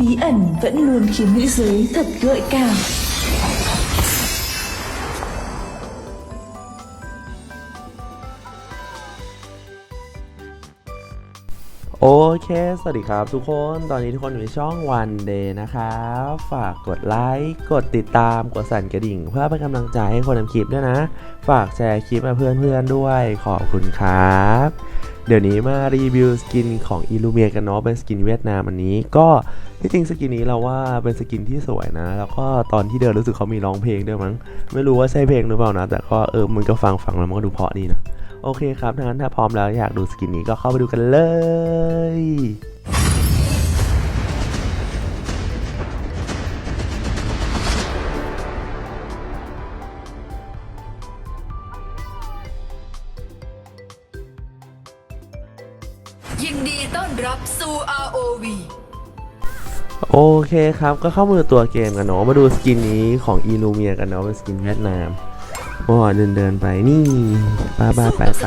Bí ẩn vẫn luôn khiến nữ giới thật gợi cảm. โอเคสวัสดีครับทุกคน ตอนนี้ทุกคนอยู่ในช่อง One Day นะครับ ฝากกดไลค์ กดติดตาม กดสั่นกระดิ่ง เพื่อเป็นกำลังใจให้คนทำคลิปด้วยนะ ฝากแชร์คลิปมาเพื่อนๆด้วย ขอบคุณครับ เดี๋ยวนี้มารีวิวสกินของอิลูเมียกันเนาะเป็นสกินเวียดนามอันนี้ ก็ที่จริงสกินนี้เราว่าเป็นสกินที่สวยนะ แล้วก็ตอนที่เดินรู้สึกเขามีร้องเพลงด้วยมั้งไม่รู้ว่าใช่เพลงหรือเปล่านะ แต่ก็เออมันก็ฟังฟังแล้วมันก็ดูเพราะดีนะ โอเคครับถ้างั้นถ้าพร้อมแล้วอยากดูสกินนี้ก็เข้าไปดูกันเลย โอเคครับ ก็เข้ามาดูตัวเกมกันเนาะมาดูสกินนี้ของอีนูเมียกันเนาะเป็นสกินเวียดนามโอ้เดินเดินไปนี่ป้าบ้าไปไป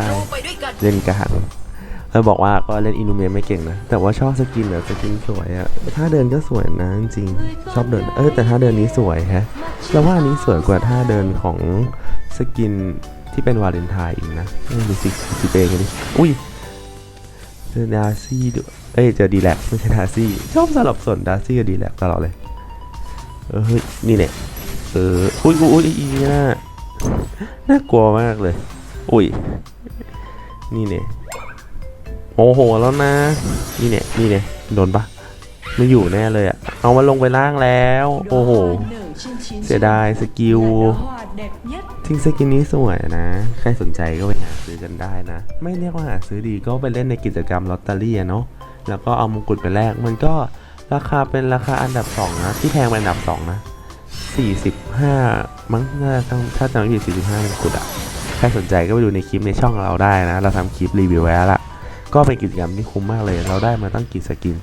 เล่นกลางเออบอกว่าก็เล่นอินูเมียไม่เก่งนะ แต่ว่าชอบสกินแบบสกินสวยอะถ้าเดินก็สวยนะจริงชอบเดินเออแต่ถ้าเดินนี้สวยแฮะแล้วว่านี้สวยกว่าท่าเดินของสกินที่เป็นวาเลนไทน์อีกนะดูสิสิเองกันดิอุ้ยเจอดาซี่ด้วย เอ้ยเจอดีแลกไม่ใช่ดาร์ซี่ชอบสลับสนดาร์ซี่กับดีแลกตลอดเลย เออเฮ้ยนี่เนี่ยเอออุ้ยอุ้ยอุ้ยอีนี่น่าน่ากลัวมากเลย อุ้ยนี่เนี่ยโอ้โหแล้วนะ นี่เนี่ยนี่เนี่ยโดนปะไม่อยู่แน่เลยอะเอามาลงไปล่างแล้ว โอ้โห เสียดายสกิลทิ้งสกินนี้สวยนะ ใครสนใจก็ไปหาซื้อกันได้นะ ไม่เรียกว่าหาซื้อดีก็ไปเล่นในกิจกรรมลอตเตอรี่เนาะ แล้วก็เอามงกุฎไปแลกมันก็ราคาเป็นราคาอันดับ 2 นะ ที่แพงเป็นอันดับ 2 นะ 45 มั้งน่าจะถ้าจำไม่ผิด45มงกุฎอะใครสนใจก็ไปดูในคลิปในช่องเราได้นะ เราทำคลิปรีวิวไว้แล้วละก็เป็นกิจกรรมที่คุ้มมากเลย เราได้มาตั้งกี่สกิน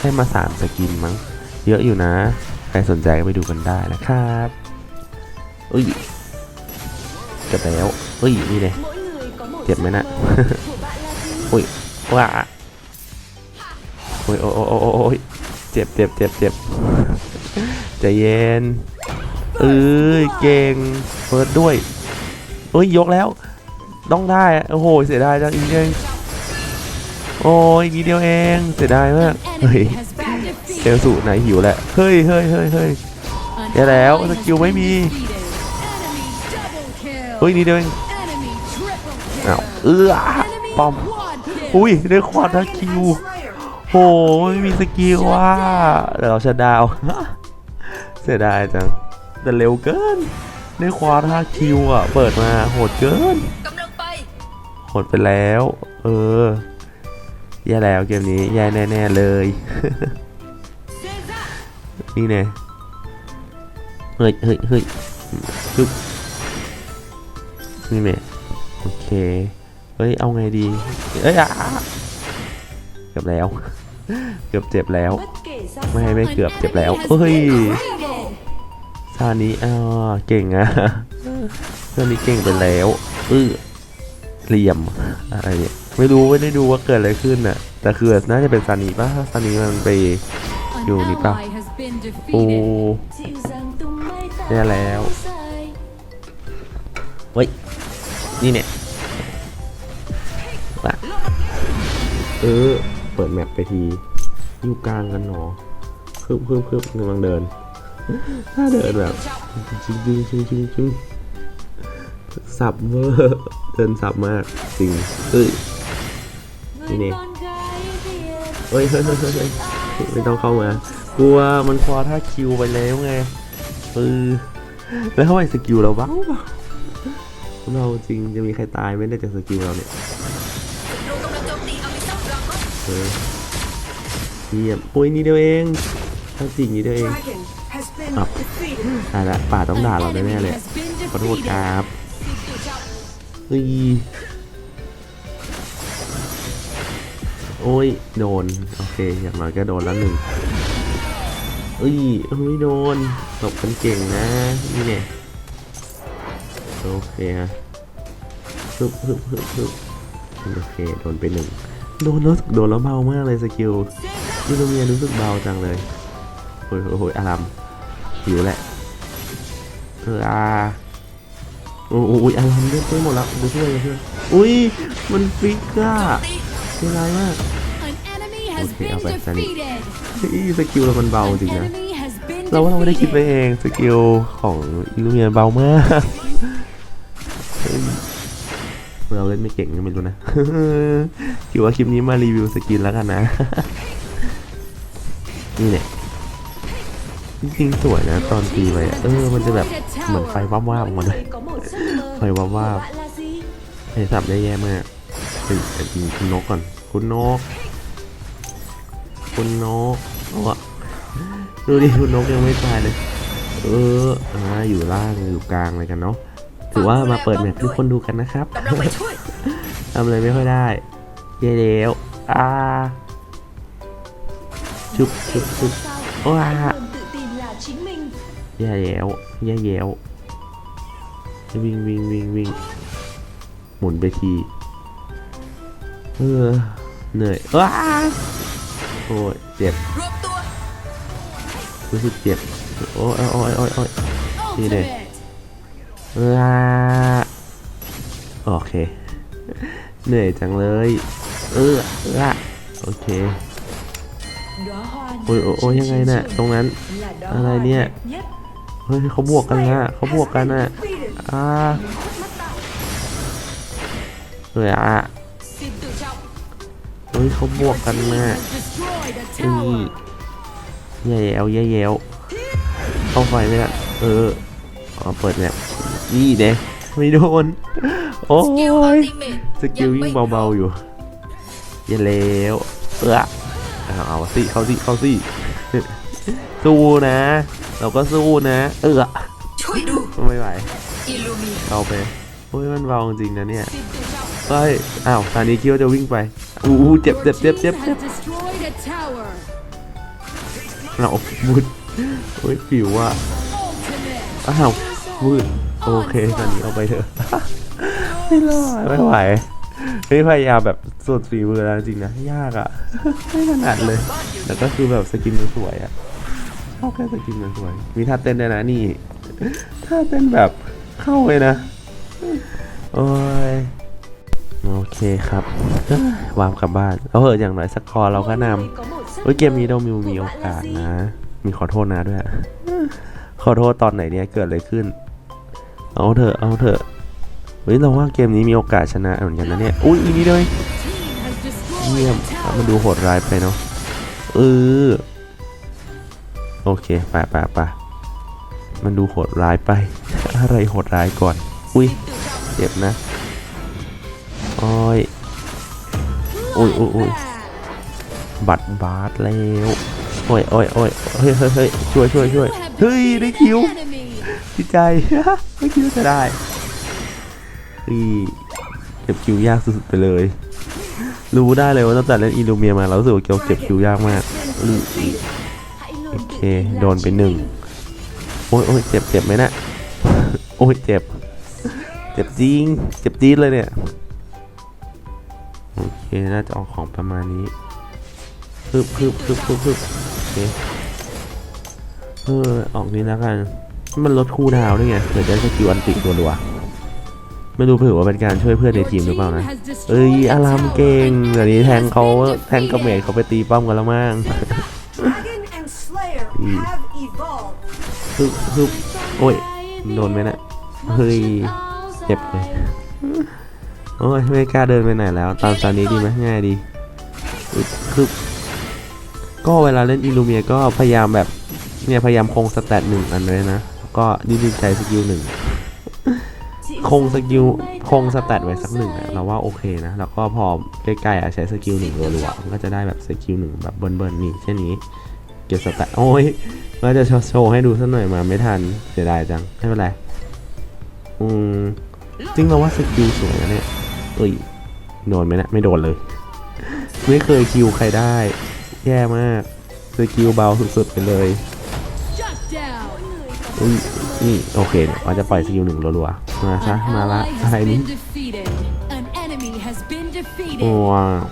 ได้มา 3 สกินมั้ง เยอะอยู่นะ ใครสนใจก็ไปดูกันได้นะครับเอ้ยเกิดแล้วเอ้ยนี่เลย mỗi người có một Thiệt giấc mấy nè. mơ. của bạn là gì อุ้ยว้า โอ้ยโอ้ยโอ้ยโอ้ยเจ็บเจ็บเจ็บเจ็บใจเย็นเอ้ยเก่งเฟิร์สด้วยเอ้ยยกแล้ว ต้องได้โอ้โหเสียดายจังอีกเองโอ้ยอีกนิดเดียวเองเสียดายมากเฮ้ยเซลสูไหนหิวแหละเฮ้ยเฮ้ยเฮ้ยเฮ้ยเดี๋ยวแล้วสกิลไม่มีเฮ้ยนิดเดียวเองอ้าวเอื้อปอมอุ้ยได้ควอดทัคิว โหไม่มีสกิลว่าเดี๋ยวเราชะดาว เสียดายจัง แต่เร็วเกินได้ควอดทัคิวอะ เปิดมาโหดเกินกำลังไปโหดไปแล้ว เออ แย่แล้วเกมนี้แย่แน่ๆเลย นี่แน่เฮ้ยเฮ้ยเฮ้ยจุ๊บนี่แน่โอเค เฮ้ย เอาไงดี เอ้ยอะเกือบแล้ว เกือบเจ็บแล้ว bất kể ra ไม่ sao ไม่เกือบเจ็บแล้วเฮ้ยซานี้อ่าเก่งอะเพื่อนนี้เก่งไปแล้วเออเหลี่ยมอะไรเนี่ยไม่รู้ไม่ได้ดูว่าเกิดอะไรขึ้นน่ะ แต่คือน่าจะเป็นซานีป่ะถ้าซานีมันไปอยู่นี่ป่ะโอ้ dịu dàng tung mây ta แย่แล้ว dài เฮ้ยนี่เนี่ยว่ะเออ เปิดแมปไปทีอยู่กลางกันหนอคืบคืบคืบกำลังเดิน ถ้าเดินแบบจริงจริงจริงจริงจริงสับเวอร์เดินสับมากจริงเอ้ย người nè. con gái Việt เฮ้ยเฮ้ยเฮ้ยเฮ้ยเฮ้ยไม่ต้องเข้ามากลัวมันควาท่าคิวไปแล้วไงเออแล้วทำไมสกิลเราบ้าเราจริงจะมีใครตายไหม่ได้จากสกิลเราเนี่ย เออเยี่ยมโอ้ยนี่เดียวเองถ้าจริงนี้ด้วเอง Dragon has been Up. defeated. ตายละป่าต้องด่าเราแน่ๆเลยขอโทษครับเฮ้ยโอ้ย โดน โอเค อย่างน้อยก็โดนแล้วหนึ่งเอ้ยเฮ้ยโดนตบกันเก่งนะ นี่เนี่ยโอเคฮะฮึบฮึบฮึบฮึบโอเค โดนไปหนึ่ง โดนแล้วโดนแล้วเบามากเลยสกิลนี่ลูเมียรู้สึกเบาจังเลยโอ้ยโอ้ยโอ้ยอารามหิวแหละเอออาโอ้โอ้ยอารามเลือดเต็มหมดแล้วดูช่วยดูช่วยอุ้ยมันฟิกอะเสียดายมาก An enemy has Okay, been I'll bet Sunny. defeated. อีสกิลเรามันเบา An จริงนะ enemy has been เราว่าเราไม่ได้คิดไป defeated. เองสกิลของอิลูเมียเบามาก เราเล่นไม่เก่งก็ไม่รู้นะคิดว่าคลิปนี้มารีวิวสกินแล้วกันนะ นี่เนี่ยจริงๆสวยนะตอนตีไปเออ มันจะแบบเหมือนไฟวับวาบๆออกมาเลย có một giấc mơ Phải vào của vào. bạn là gì ไอ้สับได้แย่มากเป็นเป็นคุณนกก่อน คุณนก คุณนกเอาอะดูดิคุณนกยังไม่ตายเลย เอออ่าอยู่ล่างอยู่กลางอะไรกันเนาะ ถือว่ามาเปิดแมปให้คนดูกันนะครับกำลังไปช่วยทำอะไรไม่ค่อยได้เย่แล้วอ่าชุบชุบชุบ sao Wow. hãy luôn tự tin là chính mình แย่แล้วแย่แล้ววิ่งวิ่งวิ่งวิ่งหมุนไปทีเออเหนื่อยว้าโอ้ยเจ็บรวบตัวรู้สึกเจ็บโอ้ยโอ้ยโอ้ยโอ้ยนี่เลย ลาโอเค เหนื่อยจังเลย เออละโอเคโอ้ยโอ้ยยังไงนะ่ะตรงนั้น อะไรเนี่ยเฮ้ยเขาบวกกันนะเขาบวกกันนะอ่าเฮ้ยอะเฮ้ยเขาบวกกันนะอืมแย่แยวแย่แยวเข้าไฟไม่ละเออเปิดเนี่ย นี่เด้ไม่โดน โอ้สกิลอัลยติเมทสกิลยิ่งเบาๆอยู่แย่แล้วเออเอาเอาสิเข้าสิเข้าสิสู้นะ เราก็สู้นะ เออช่วยดูไม่ไหวอิลูเมียเอาไปโอ้ยมันเบาจริงนะเนี่ย Xin tự trọng. เฮ้ยอ้าวตอนนี้คิดว่าจะวิ่งไปอู้หูเจ็บ Your เจ็บเจ็บ team เจ็บ has เจ็บ destroyed a tower. เราบุดโอ้ยผิวอะ Ultimate. อ้าวมืด โอเคตอนนี้เอาไปเถอะ ไม่รอดไม่ไหวนี่พยายามแบบสุดฝีมือแล้วจริงนะ ยากอะ ไม่ถนัดเลย แต่ก็คือแบบสกินมันสวยอะชอบแค่สกินมันสวย มีท่าเต้นด้วยนะนี่ ท่าเต้นแบบเข้าเลยนะ โอ้ยโอเคครับวามกลับบ้านเอาเหอะอย่างน้อยสักคอเราก็นำ Mỗi người có một giấc เฮ้ยเกมนี้เรามี mơ มี của โอ bạn กา là ส gì นะ มีขอโทษนะด้วย ขอโทษตอนไหนเนี่ยเกิดอะไรขึ้น เอาเถอะเอาเถอะเฮ้ยเราว่าเกมนี้มีโอกาสชนะเหมือนกันนะเนี่ยอุ้ยอีนี้ด้วยเยี่ยมมันดูโหดร้ายไปเนาะเออโอเคไปไปไปมันดูโหดร้ายไป อะไรโหดร้ายก่อน อุ้ยเจ็บนะโอ้ย Ui, ui, ui. Bloodbath. บัตรบาสแล้วโอ้ยโอ้ยโอ้ยเฮ้ยเฮ้ยเฮ้ยช่วยช่วยช่วยเฮ้ยได้คิว ดีใจ ไม่คิดว่าจะได้อีเก็บคิวยากสุดๆไปเลย รู้ได้เลยว่าตั้งแต่เล่นอีลูเมียมาเรารู้สึกว่าเก็บเก็บคิวยากมากอือ hãy luôn Ok, tự tin là đồn bên chính đường. mình โอ้ยโอ้ยเจ็บเจ็บไหมนะโอ้ยเจ็บ เจ็บจริง เจ็บจี๊ดเลยเนี่ย โอเค น่าจะออกของประมาณนี้พึบพึบพึบพึบพึบโอเคเออออกนี้แล้วกัน มันลดคูลดาวน์ด้วยไงเดี๋ยวจะสกิลอันติตัวรัวไม่รู้เผื่อว่าเป็นการช่วยเพื่อนในทีมหรือเปล่านะ เอ้ย อารามเก่ง An เดี๋ยวนี้แทงเขาแทงกระเมดเขาไปตีป้อมกันแล้วมั้งฮึบฮึบโอ้ย โดนไหมนะเฮ้ย เจ็บเลย โอ้ย ไม่กล้าเดินไปไหนแล้ว ตามตอนนี้ดีไหมง่ายดีอึ๊บคือก็เวลาเล่นอิลูเมียก็พยายามแบบ เนี่ย พยายามคงสแตทหนึ่งอันไว้นะ ก็ดิ้นใจสกิลหนึ่ง Dịu คงส dàng กิล mây คงส tàn แตทไว้สักหนึ่งอะ dài. เราว่าโอเคนะ แล้วก็พอใกล้ๆอะใช้สกิลหนึ่งรัวๆมันก็จะได้แบบสกิลหนึ่งแบบเบิร์นๆนี่เช่นนี้เก็บสแตทโอ้ยว่าจะโชว์ให้ดูสักหน่อยมาไม่ทันเสียดายจังไม่เป็นไรอืมจริงเราว่าสกิลสวยนะเนี่ยเอ้ยโดนไหมเนะไม่โดนเลย ไม่เคยคิวใครได้ แย่มากสกิลเบาสุดๆไปเลย Shut down. อุ้ยนี่โอเคเนี่ยว่าจะปล่อยสกิลหนึ่งรัวๆมาซะ An มาละ ally อะไร has นี่ been defeated. An enemy has been โอ้ defeated. ว้าว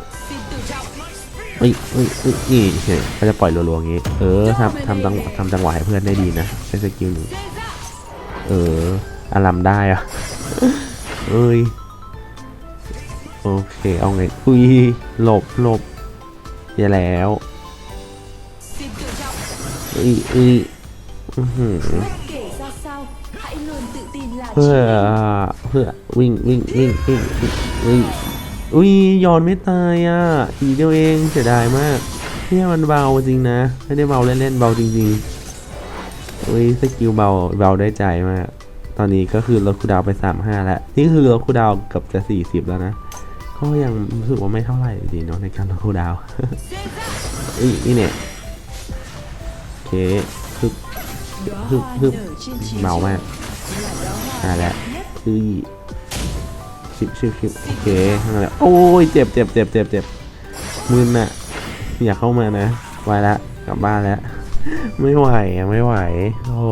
เอ้ยเอ้ยเอ้ยนี่เฉยก็จะปล่อยรัวๆอย่างงี้ เออทำทำจังหวะทำจังหวะให้เพื่อนได้ดีนะใช้สกิลหนึ่งเอออารัมได้อะเอ้ยโอเคเอาไงอุ้ยหลบหลบอย่าแล้วเอ้ยเอ้ย เพื่อเพื่อวิ่งวิ่งวิ่งวิ่งวิ่งอุ้ยยอนไม่ตายอะทีเดียวเองเสียดายมากเนี่ยมันเบาจริงนะไม่ได้เบาเล่นๆเบาจริงๆอุ้ยสกิลเบาเบาได้ใจมากตอนนี้ก็คือลดคูดาวไปสามห้าแล้วนี่คือลดคูดาวเกือบจะสี่สิบแล้วนะก็ยังรู้สึกว่าไม่เท่าไหร่ดีเนาะในการลดคูดาวอุ้ยนี่เนี่ยโอเค คือ đóa Hự, hoa hự. nở trên chiến เบามาก trường là đóa hoa อ่าแล้ว nhất คือชิบชิบชิบโอเคนั่นแหละโอ้ยเจ็บเจ็บเจ็บเจ็บเจ็บมึนอะอยากเข้ามานะไว้ละกลับบ้านแล้ว ไม่ไหวไม่ไหว โอ้โห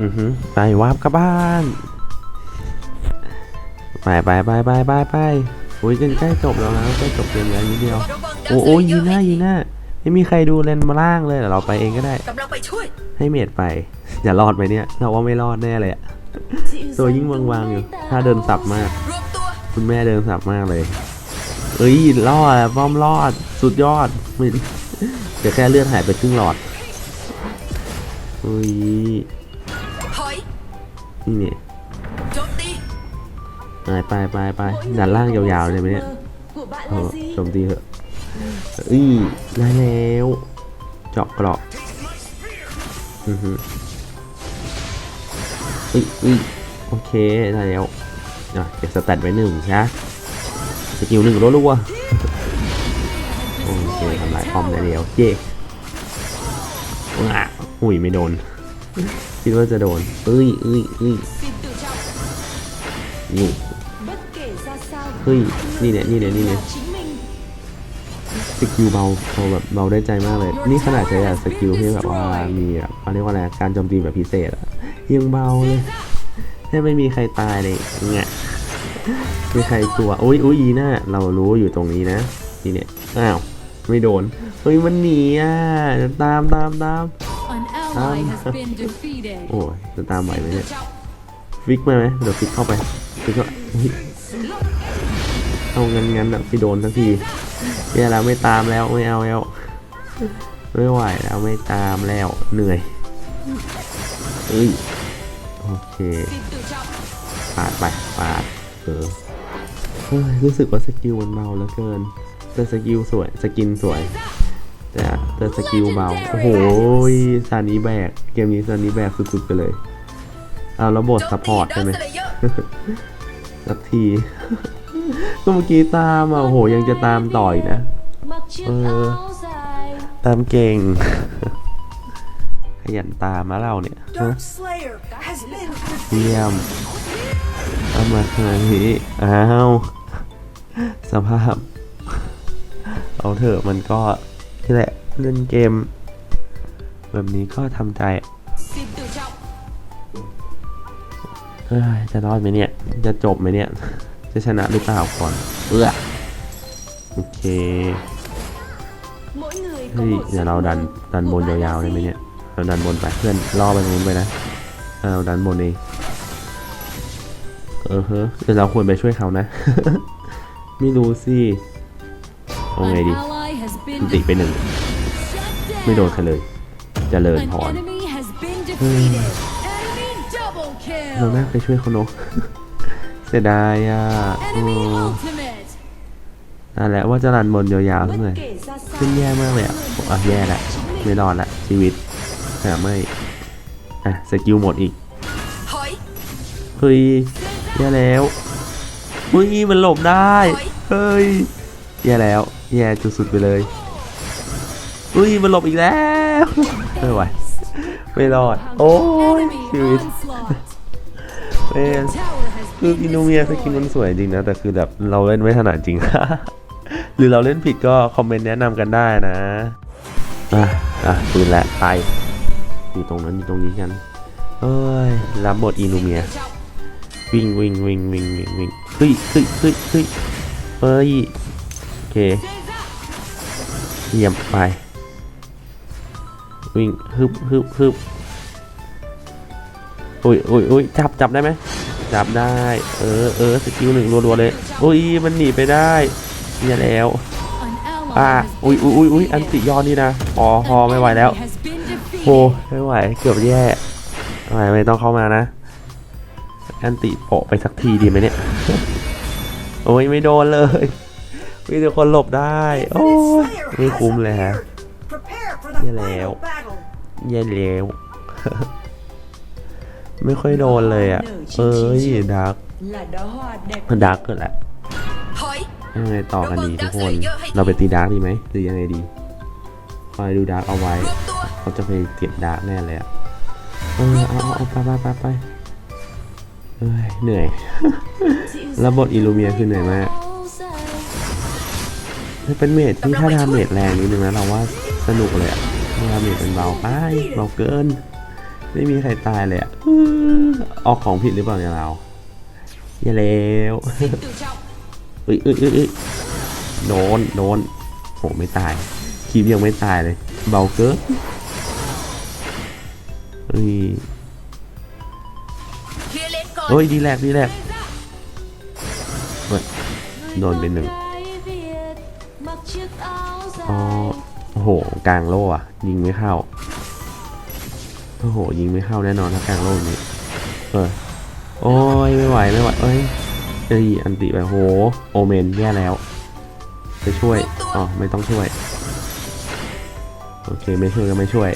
อือฮึไปวาบกลับบ้านไปไปไปไปไปไปโอ้ยใกล้จบแล้วนะใกล้จบเกมแล้วนิดเดียว โอ้โอ้ยเลยีเยอร์น่ายีน่า ไม่มีใครดูเลนมาล่างเลยเดี๋ยวเราไปเองก็ได้ กำลังไปช่วยให้เมดไป อย่ารอดไปเนี่ยเราว่าไม่รอดแน่เลยอะ dịu ตัว dàng ยิ่ง tung วางๆอยู่ bay ถ้าเดินสับมาก รวมตัวคุณแม่เดินสับมากเลย เอ้ยรอดอะป้อมรอด สุดยอดไม่เดี๋ยวแค่เลือดหายไปครึ่งหลอดเฮ้ยถอยนี่เนี่ยโจมตีไปไปไปไปดันล่างยาวๆเลยไหมเนี่ย của bạn เอ là อ gì โจมตีเถอะเอ้ยได้แล้วเจาะเกราะอือฮึอ้ยเอ้ยโอเคได้แล้วอะเก็บสแตทไว้หนึ่งนะสกิลหนึ่งรัวๆโอเคทำลายป้อมได้แล้วเย่ว้าอุ้ยไม่โดน คิดว่าจะโดนเอ้ยเอ้ยเอ้ยนี่เฮ้ยนี่เนี่ยนี่เนี่ยนี่เนี่ย สกิลเบาเบาแบบเบาได้ใจมากเลย นี่ขนาดใช้แบบสกิลที่แบบว่ามีแบบเขาเรียกว่าอะไรการโจมตีแบบพิเศษอะยังเบาเลยแทบไม่มีใครตายเลยเงี้ยไม่มีใครกลัวอุ้ยอุ้ยอีน่าเรารู้อยู่ตรงนี้นะนี่เนี่ยอ้าวไม่โดนเฮ้ยมันหนีอะจะตามตามตาม An ally has been defeated. โอ้ยจะตามไหวไหม tự เนี่ย trọng ฟิกมาไหมเดี๋ยวฟิกเข้าไปฟิกก็อุ๊ยเอางั้นงั้นอะพี่โดนทั้งที เนี่ยแล้วไม่ตามแล้วไม่เอาแล้วไม่ไหวแล้วไม่ตามแล้วเหนื่อยเอ้ยโอเคปาดไปปาดเออเฮ้ยรู้สึกว่าสกิลมันเบาเหลือเกินแต่สกิลสวยสกินสวย แต่แต่สกิลเบาโอ้โหซานี้แบกเกมนี้ซานี้แบกสุดๆไปเลยเอาแล้วบทซัพพอร์ตใช่ไหมสักที ก็เมื่อกี้ตามอะโอ้โหยังจะตามต่ออีกนะ mặc chiếc Ờ. áo dài ตามเก่ง ขยันตามมาเราเนี่ยฮะ Dark Slayer has been เยี่ยมเอามาขนาดนี้อ้าวสภาพ เอาเถอะมันก็นี่แหละเล่นเกม แบบนี้ก็ทำใจ xin tự trọng เอ้ยจะรอดไหมเนี่ย จะจบไหมเนี่ย จะชนะหรือเปล่าก่อนเอื้อโอเค mỗi người có เฮ้ย một เดี๋ยว giấc เราดัน mơ ดันบ của น bạn ยาว là ๆได้ไหม gì? เนี่ยเราดันบนไปเพื่อนล่อไปตรงนู้นไปนะเอาเราดันบนเองเออเฮ้เดี๋ยวเราควรไปช่วยเขานะ ไม่รู้สิเอาไง An ดี ally has been ติไปหนึ่ง Shut ไม่โดน down. ใครเลยเจริญ An พร enemy has been defeated. Enemy double เรา kill. น่าไปช่วยเขาเนอะ เสียดายอะเอ Enemy อ ultimate. นั่นแหละว่าจะรันบนยาวๆสักหน่อยขึ้นแย่มากเลยอะอะแย่ละไม่รอดละชีวิตแต่ไม่อะสกิลหมดอีกเฮ้ยแย่แล้วเฮ้ยมันหลบได้เฮ้ยแย่แล้วแย่จุดสุดไปเลยอุ้ยมันหลบอีกแล้วไม่ไหวไม่รอดโอ้ยชีวิตเป็น คืออินูเมียสกินมันสวยจริงนะ แต่คือแบบเราเล่นไม่ถนัดจริง หรือเราเล่นผิดก็คอมเมนต์แนะนำกันได้นะ อะ อะปืนแหละไป อยู่ตรงนั้นอยู่ตรงนี้กัน เอ้ย รับบทอินูเมีย วิ่งวิ่งวิ่งวิ่งวิ่งวิ่งเฮ้ยเฮ้ยเฮ้ยเฮ้ยเฮ้ยโอเคเยี่ยมไป วิ่งฮึบฮึบฮึบอุ้ยอุ้ยอุ้ยจับจับได้ไหม จับได้ เออเออสกิลหนึ่งรัวๆเลยอุ้ยมันหนีไปได้เนี่ยแล้วอ่าอุ้ยอุ้ยอุ้ยอุ้ยอันติยอดนี่นะพอพอไม่ไหวแล้วโอ้ไม่ไหวเกือบแย่ไม่ไม่ต้องเข้ามานะ อันติโปะไปสักทีดีไหมเนี่ยโอ้ยไม่โดนเลยมีแต่คนหลบได้ โอ้ยไม่คุ้มเลยฮะ appeared. Prepare for the Yeah, final Leo. battle. แย่แล้ว ไม่ค่อยโดนเลยอะ เอ้ยดัก là đóa hoa đẹp ดักเกิดแหละ hỏi ยังไงต่อกันดีทุกคน เราไปตีดักดีไหมหรือยังไงดี คอยดูดักเอาไว้ rút tua เขาจะไปเก็บดักแน่เลยอะ เออเอาเอาเอาไปไปไปไปเอ้ยเหนื่อย แล้วบทอิลูเมียคือเหนื่อยมากถ้าเป็นเมดที่ถ้าดาเมจแรงนิดนึงนะเราว่าสนุกเลยอะดาเมจเป็นเบาไปเบาเกิน ไม่มีใครตายเลยอะออกของผิดหรือเปล่าเนี่ยเราอย่าแล้ว xin tự trọng เอ้ยเอ้ยอ้ยเอ้ยโดนโดนโหไม่ตายคีมยังไม่ตายเลย เบาเกินเฮ้ยเฮ้ยดีแลกดีแลกโดนไปหนึ่งอ๋อโอ้โหกลางโล่อะยิงไม่เข้า โอ้โห ยิงไม่เข้าแน่นอนถ้ากลางโล่นี้เออโอ้ยไม่ไหวไม่ไหวเอ้ยเอ้ยอันติไปโหโอเมนแย่แล้วไปช่วยอ๋อไม่ต้องช่วยโอเคไม่ช่วยก็ไม่ช่วย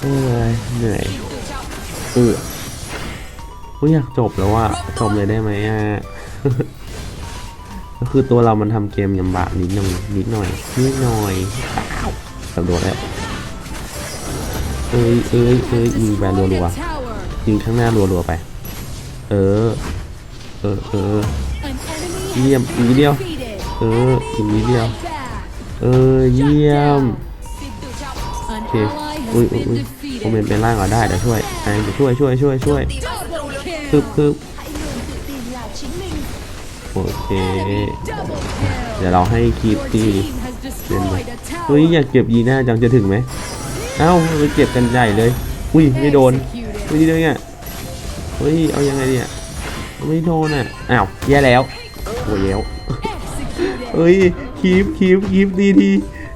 เอ้ยเหนื่อย tự trọng เออกูอยากจบแล้วว่าจบเลยได้ไหมอะก็คือตัวเรามันทำเกมยำบากนิดหน่อยนิดหน่อยนิดหน่อยอ้าวสำรวจแล้ว เอ้ยเอ้ยเอ้ยยิงแบนรัวๆยิงข้างหน้ารัวๆไป เออ เออเออเยี่ยมอีเดียว เอออีเดียว เออเยี่ยมโอเคอุ้ยอุ้ยอ้ยโอเมนเป็นล่างก็ได้แต่ช่วยไอ้ช่วยช่วยช่วยช่วยคืบคืบโอเค เดี๋ยวเราให้คีบที่เล่นไปเฮ้ยอยากเก็บยีน่าจังจะถึงไหม เอ้าไปเก็บกันใหญ่เลย อุ้ยไม่โดน Executed. ไม่ได้เนี่ยเฮ้ยเอายังไงเนี่ยไม่โดนอะอ้าวแย่แล้วโอ้ยแล้ว Executed. เฮ้ยคีบคีบคีบดีที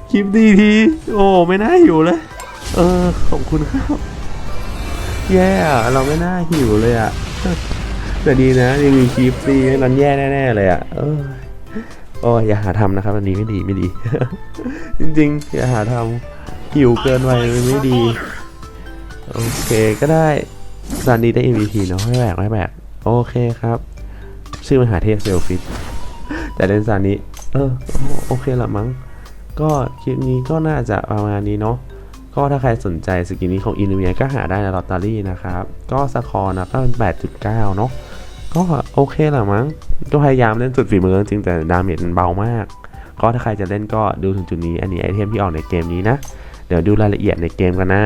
คีบดีทีโอ้ไม่น่าหิวเลยเออขอบคุณครับแย่อะเราไม่น่าหิวเลยอะแต่ดีนะยังมีคีบตีไม่นั้นแย่แน่ๆเลยอะเออโอ้ยอย่าหาทำนะครับอันนี้ไม่ดีไม่ดี จริงๆอย่าหาทำ หิวเกินไปไม่ดี โอเคก็ได้ซานนี้ได้ MVP เนาะไม่แบกไม่แบกโอเคครับ ชื่อมหาเทพเซลฟิตแต่เล่นซานนี้ เออ โอเคละมั้ง ก็คลิปนี้ก็น่าจะประมาณนี้เนาะก็ถ้าใครสนใจสกินนี้ของอินเมียก็หาได้ในลอตเตอรี่นะครับ ก็สคอร์นะก็เป็น 8.9 เนาะก็โอเคละมั้ง ก็พยายามเล่นสุดฝีมือจริงแต่ดาเมจมันเบามาก ก็ถ้าใครจะเล่นก็ดูถึงจุดนี้อันนี้ไอเทมที่ออกในเกมนี้นะ เดี๋ยวดูรายละเอียดในเกมกันนะ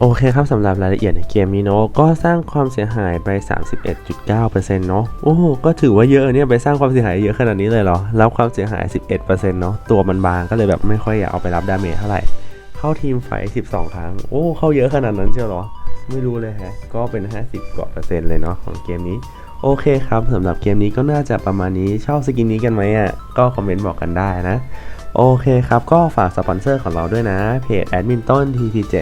โอเคครับสำหรับรายละเอียดในเกมนี้เนาะก็สร้างความเสียหายไป 31.9%เนาะโอ้โหก็ถือว่าเยอะเนี่ยไปสร้างความเสียหายเยอะขนาดนี้เลยเหรอรับความเสียหาย 11%เนาะตัวมันบางก็เลยแบบไม่ค่อยอยากเอาไปรับดาเมจเท่าไหร่ เข้าทีมไฟ 12 ครั้ง โอ้เข้าเยอะขนาดนั้นเชียวเหรอ ไม่รู้เลยแฮะ ก็เป็น 50กว่าเปอร์เซ็นต์เลยเนาะของเกมนี้โอเคครับสำหรับเกมนี้ก็น่าจะประมาณนี้ชอบสกินนี้กันไหมอะก็คอมเมนต์บอกกันได้นะ โอเคครับ ก็ฝากสปอนเซอร์ของเราด้วยนะ เพจแอดมินต้น TP7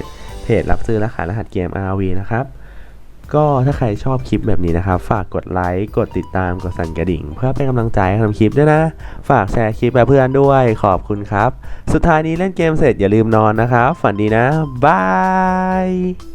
เพจรับซื้อและขายรหัสเกม RV นะครับ ก็ถ้าใครชอบคลิปแบบนี้นะครับ ฝากกดไลค์ กดติดตาม กดสั่นกระดิ่ง เพื่อเป็นกำลังใจให้ทำคลิปด้วยนะ ฝากแชร์คลิปกับเพื่อนด้วยขอบคุณครับ สุดท้ายนี้เล่นเกมเสร็จอย่าลืมนอนนะครับ ฝันดีนะบาย